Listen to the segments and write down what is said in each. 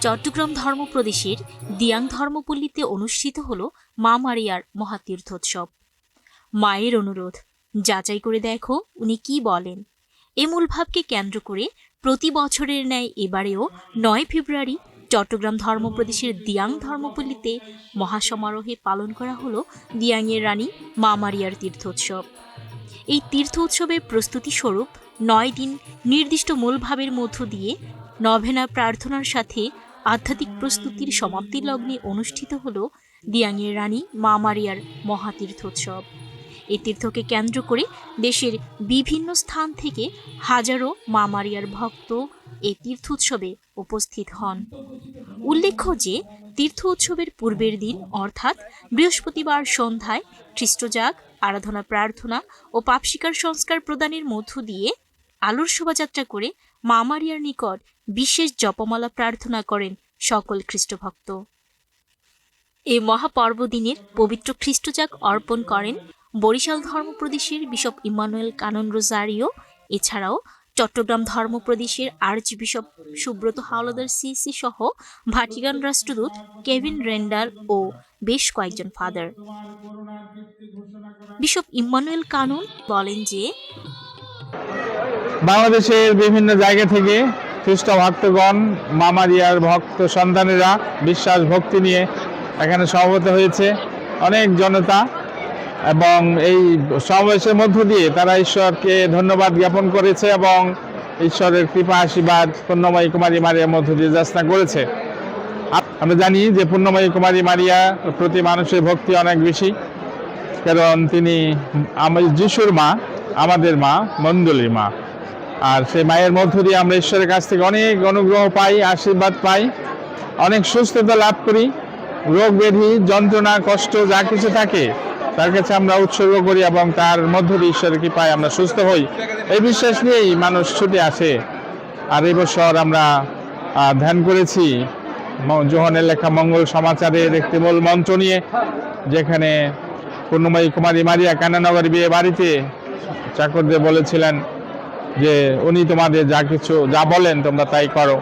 চট্টগ্রাম ধর্মপ্রদেশের দিয়াং ধর্মপল্লীতে অনুষ্ঠিত হল মা মারিয়ার মহাতীর্থোৎসব। মায়ের অনুরোধ, যাচাই করে দেখো উনি কি বলেন। এ মূল ভাবকে কেন্দ্র করে প্রতি বছরের ন্যায় এবারেও নয় ফেব্রুয়ারি চট্টগ্রাম ধর্মপ্রদেশের দিয়াং ধর্মপল্লীতে মহাসমারোহে পালন করা হলো দিয়াংয়ের রানী মা মারিয়ার তীর্থোৎসব। এই তীর্থ উৎসবের প্রস্তুতি স্বরূপ নয় দিন নির্দিষ্ট মূলভাবের মধ্য দিয়ে নভেনা প্রার্থনার সাথে আধ্যাত্মিক প্রস্তুতির সমাপ্তি লগ্নে অনুষ্ঠিত হল দিয়াংয়ের রানী মা মারিয়ার মহাতীর্থোৎসব। এই তীর্থকে কেন্দ্র করে দেশের বিভিন্ন স্থান থেকে হাজারো মা মারিয়ার ভক্ত এই তীর্থোৎসবে উপস্থিত হন। উল্লেখ্য যে তীর্থ উৎসবের পূর্বের দিন, অর্থাৎ বৃহস্পতিবার সন্ধ্যায় খ্রিস্টজাগ আরাধনা প্রার্থনা ও পাপশিকার সংস্কার প্রদানের মধ্য দিয়ে আলোর শোভাযাত্রা করে মা মারিয়ার নিকট বিশেষ জপমালা প্রার্থনা করেন সকল খ্রিস্টভক্ত। এই মহাপর্বদিনের পবিত্র খ্রিস্টজাগ অর্পণ করেন বরিশাল ধর্মপ্রদেশের বিশপ ইমানুয়েল কানন রোজারিও। এছাড়াও চট্টগ্রাম ধর্মপ্রদেশের archbishop Subrata Howlader CC সহ ভাটিকান রাষ্ট্রদূত কেভিন রেন্ডার ও বেশ কয়েকজন ফাদার। বিশপ ইম্মানুয়েল কানুন বলেন যে বাংলাদেশের বিভিন্ন জায়গা থেকে খ্রিস্ট ভক্তগণ, মামারিয়ার ভক্ত সন্তানেরা বিশ্বাস, ভক্তি নিয়ে এখানে সমবেত হয়েছে অনেক জনতা এবং এই সমাবেশের মধ্য দিয়ে তারা ঈশ্বরকে ধন্যবাদ জ্ঞাপন করেছে এবং ঈশ্বরের কৃপা, আশীর্বাদ পূর্ণময়ী কুমারী মারিয়ার মধ্য দিয়ে যাচনা করেছে। আমরা জানি যে পূর্ণময়ী কুমারী মারিয়া প্রতি মানুষের ভক্তি অনেক বেশি, কারণ তিনি আমাদের যিশুর মা, আমাদের মা, মণ্ডলীর মা। আর সেই মায়ের মধ্য দিয়ে আমরা ঈশ্বরের কাছ থেকে অনেক অনুগ্রহ পাই, আশীর্বাদ পাই, অনেক সুস্থতা লাভ করি। রোগ ব্যাধি, যন্ত্রণা, কষ্ট, যা কিছু থাকে, তার কাছে আমরা উৎসর্গ করি এবং তার মধ্য দিয়ে ঈশ্বরের কি পাই আমরা সুস্থ হই। এই বিশ্বাস নিয়েই মানুষ ছুটে আসে। আর এই বছর আমরা ধ্যান করেছি জোহনের লেখা মঙ্গল সমাচারের একটি মূল মন্ত্র নিয়ে, যেখানে পূর্ণময়ী কুমারী মারিয়া কানানগর বিয়ে বাড়িতে চাকরদের বলেছিলেন যে উনি তোমাদের যা কিছু, যা বলেন তোমরা তাই করো।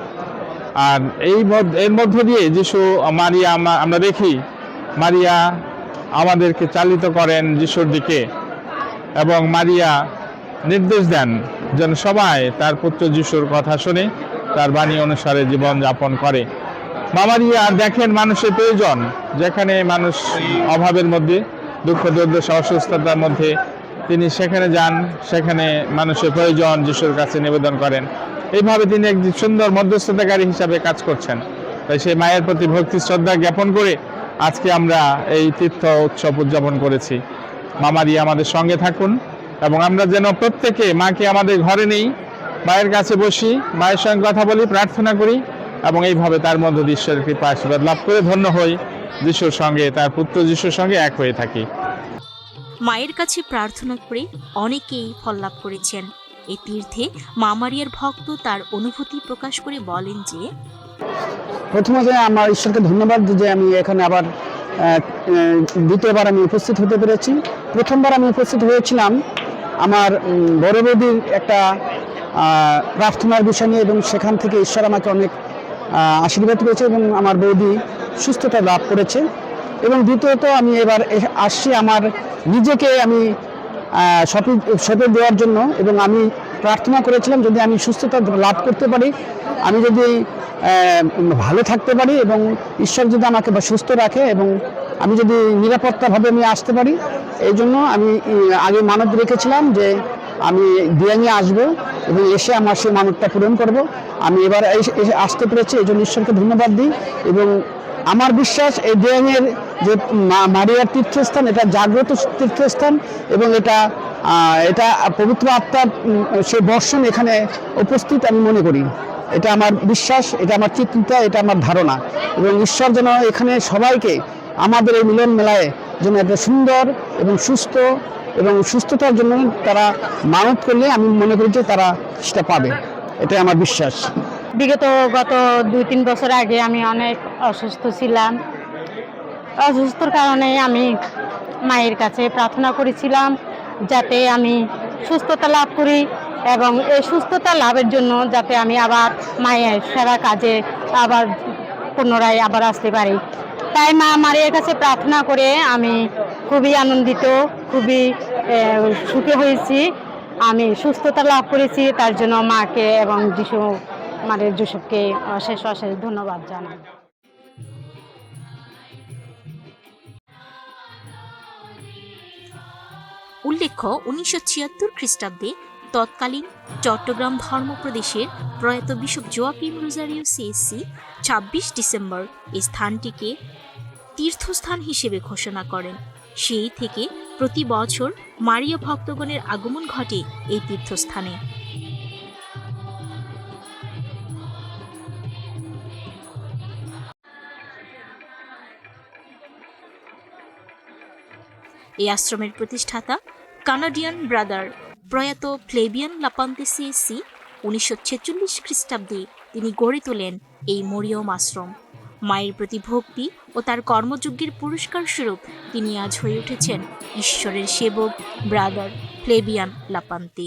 আর এই এর মধ্য দিয়ে যিশু, মারিয়া আমা- আমরা দেখি, মারিয়া আমাদেরকে চালিত করেন যিশুর দিকে এবং মারিয়া নির্দেশ দেন যেন সবাই তার পুত্র যিশুর কথা শুনে তার বাণী অনুসারে জীবন যাপন করে। মামারিয়া দেখেন মানুষের প্রয়োজন, যেখানে মানুষ অভাবের মধ্যে, দুঃখ, দুর্দশা, অসুস্থতার মধ্যে তিনি সেখানে যান, সেখানে মানুষের প্রয়োজন যিশুর কাছে নিবেদন করেন। এইভাবে তিনি এক সুন্দর মধ্যস্থতাকারী হিসাবে কাজ করছেন। তাই সেই মায়ের প্রতি ভক্তি, শ্রদ্ধা জ্ঞাপন করে আজকে আমরা এই তীর্থ উৎসব উদযাপন করেছি। মামারি আমাদের সঙ্গে থাকুন এবং আমরা যেন প্রত্যেকে মাকে আমাদের ঘরে নেই, মায়ের কাছে বসি, মায়ের সঙ্গে কথা বলি, প্রার্থনা করি এবং এইভাবে তার মধ্য দিয়ে ঈশ্বরের কৃপা, আশীর্বাদ লাভ করে ধন্য হই। যিশুর সঙ্গে, তার পুত্র যিশুর সঙ্গে এক হয়ে থাকি। মায়ের কাছে প্রার্থনা করে অনেকেই ফল লাভ করেছেন। এই তীর্থে মামারিয়ার ভক্ত তার অনুভূতি প্রকাশ করে বলেন যে প্রথমত আমার ঈশ্বরকে ধন্যবাদ যে আমি এখানে আবার দ্বিতীয়বার আমি উপস্থিত হতে পেরেছি। প্রথমবার আমি উপস্থিত হয়েছিলাম আমার বড় বৌদির একটা প্রার্থনার বিষয় নিয়ে এবং সেখান থেকে ঈশ্বর আমাকে অনেক আশীর্বাদ করেছে এবং আমার বৌদি সুস্থতা লাভ করেছে। এবং দ্বিতীয়ত আমি এবার আসছি আমার নিজেকে আমি সপে দেওয়ার জন্য এবং আমি প্রার্থনা করেছিলাম যদি আমি সুস্থতা লাভ করতে পারি, আমি যদি ভালো থাকতে পারি এবং ঈশ্বর যদি আমাকে সুস্থ রাখে এবং আমি যদি নিরাপত্তাভাবে আমি আসতে পারি, এই জন্য আমি আগে মানব রেখেছিলাম যে আমি দিয়াঙে আসব এবং এসে আমার সেই মানবটা পূরণ করব। আমি এবার আসতে পেরেছি, এই জন্য ঈশ্বরকে ধন্যবাদ দিই এবং আমার বিশ্বাস এই দেয়াঙের যে মারিয়ার তীর্থস্থান, এটা জাগ্রত তীর্থস্থান এবং এটা এটা পবিত্র আত্মার সে বর্ষণ এখানে উপস্থিত আমি মনে করি। এটা আমার বিশ্বাস, এটা আমার চিন্তা, এটা আমার ধারণা। এবং ঈশ্বর যেন এখানে সবাইকে আমাদের এই মিলন মেলায় যেন একটা সুন্দর এবং সুস্থ এবং সুস্থতার জন্য তারা মানত করলে আমি মনে করি যে তারা সেটা পাবে। এটাই আমার বিশ্বাস। বিগত গত দুই, তিন বছর আগে আমি অনেক অসুস্থ ছিলাম। অসুস্থর কারণে আমি মায়ের কাছে প্রার্থনা করেছিলাম যাতে আমি সুস্থতা লাভ করি এবং এই সুস্থতা লাভের জন্য যাতে আমি আবার মায়ের সেবা কাজে আবার পুনরায় আবার আসতে পারি। তাই মা মায়ের কাছে প্রার্থনা করে আমি খুবই আনন্দিত, খুবই সুখী হয়েছি। আমি সুস্থতা লাভ করেছি, তার জন্য মাকে এবং যিশু মানে যিশুকে অশেষ অশেষ ধন্যবাদ জানাই। উল্লেখ্য, উনিশশো ছিয়াত্তর খ্রিস্টাব্দে তৎকালীন চট্টগ্রাম ধর্মপ্রদেশের প্রয়াত বিশপ জোয়াকিম রোজারিও সিএসসি ছাব্বিশ ডিসেম্বর এই স্থানটিকে তীর্থস্থান হিসেবে ঘোষণা করেন। সেই থেকে প্রতি বছর মারিয়া ভক্তগণের আগমন ঘটে এই তীর্থস্থানে। এই আশ্রমের প্রতিষ্ঠাতা কানাডিয়ান ব্রাদার প্রয়াত ফ্লেবিয়ান লাপান্তেসি সি উনিশশো ছেচল্লিশ খ্রিস্টাব্দে তিনি গড়ে তোলেন এই মরিয়ম আশ্রম। মায়ের প্রতি ভক্তি ও তার কর্মযজ্ঞের পুরস্কার স্বরূপ তিনি আজ হয়ে উঠেছেন ঈশ্বরের সেবক ব্রাদার ফ্লেবিয়ান লাপান্তে।